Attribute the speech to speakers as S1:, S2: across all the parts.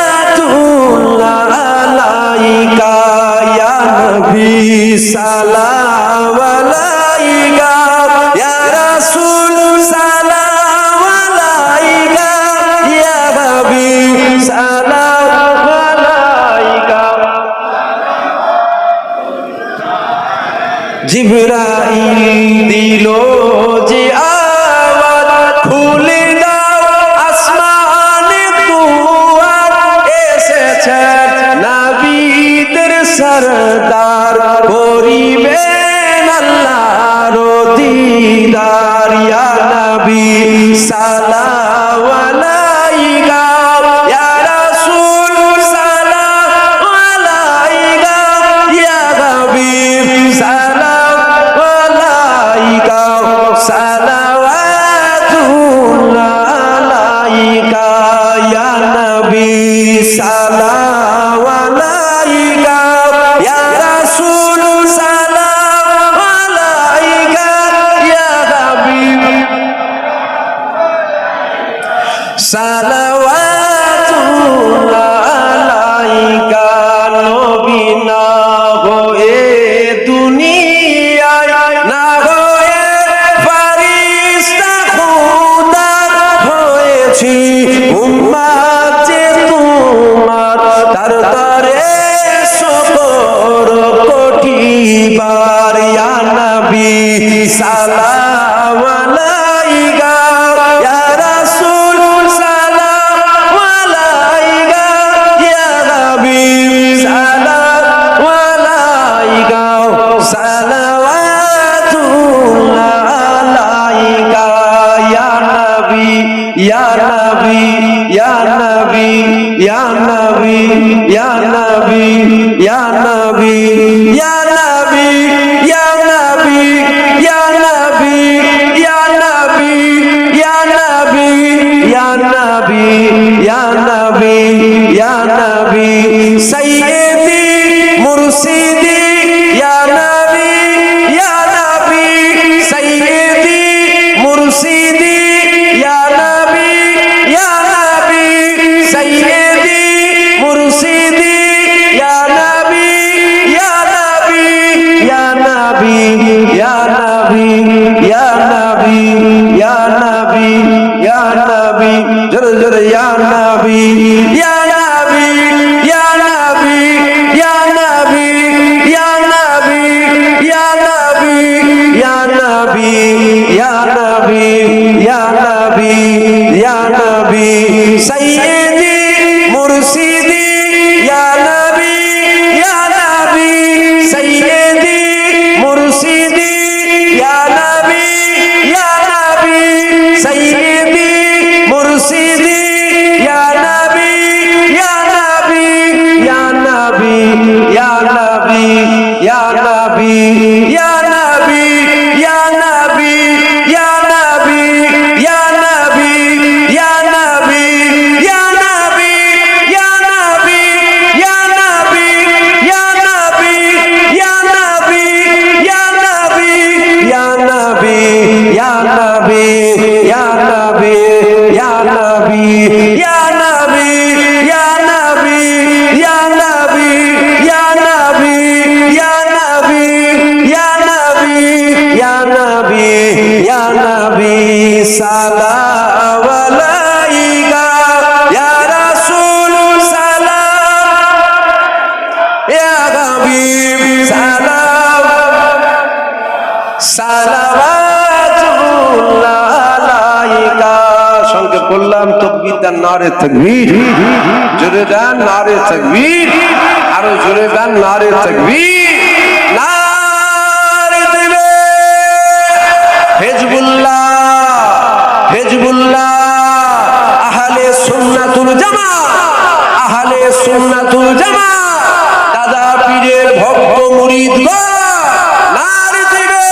S1: সালাওয়াতুল্লাহ আলাইকা ইয়া নবী সালাম আলাইকা ইয়া রাসূল সালাম আলাইকা ইয়া নবী সালাম আলাইকা জিবরাইল দিল যে আওয়াজ খুলে এসেছে নবীদের সরদার করিবেন আল্লাহর দিদার। ইয়া নবী সালাম আলাইকা ইয়া সালাম আলাইকা ইয়া রাসূল সালাম আলাইকা ইয়া হাবিব সালাম আলাইকা সালাওয়াতুল্লাহ আলাইকা, ইয়া নবী ইয়া নবী ইয়া নবী ইয়া নবী ইয়া নবী ইয়া নবী ইয়া নবী ইয়া নবী ইয়া নবী ইয়া নবী ইয়া নবী ইয়া নবী ইয়া নবী ইয়া নবী ইয়া নবী ইয়া নবী সাইয়্যিদি নবী সঙ্গে বললাম তকবীর দেন নারে তাকবীর। জোরে দেন নারে তাকবীর। আরও জোরে দেন নারে তাকবীর। নারে দিবে। হিজবুল্লাহ হিজবুল্লাহ, আহলে সুন্নাতুল জামা আহলে সুন্নাতুল জামা দাদা পীরের ভক্ত মুরিদ নারে দিবে।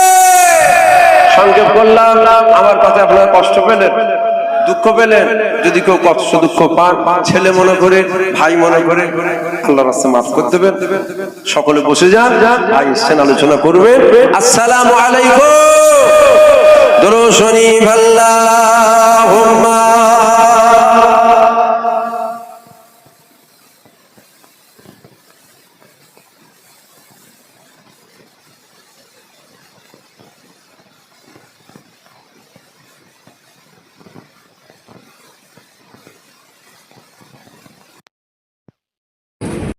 S1: সংক্ষেপ করলাম আমার কথা আপনারা কষ্ট পেলেন? দুঃখ পেলেন যদি কেউ কষ্ট দুঃখ পান, ছেলে মনে করে, ভাই মনে করে আল্লাহ রাস্তা মাফ করে দেবেন। সকলে বসে যান, ভাই এসছেন, আলোচনা করবে আসসালামু আলাইকুম। দরশনী ভাল্লাহুম্মা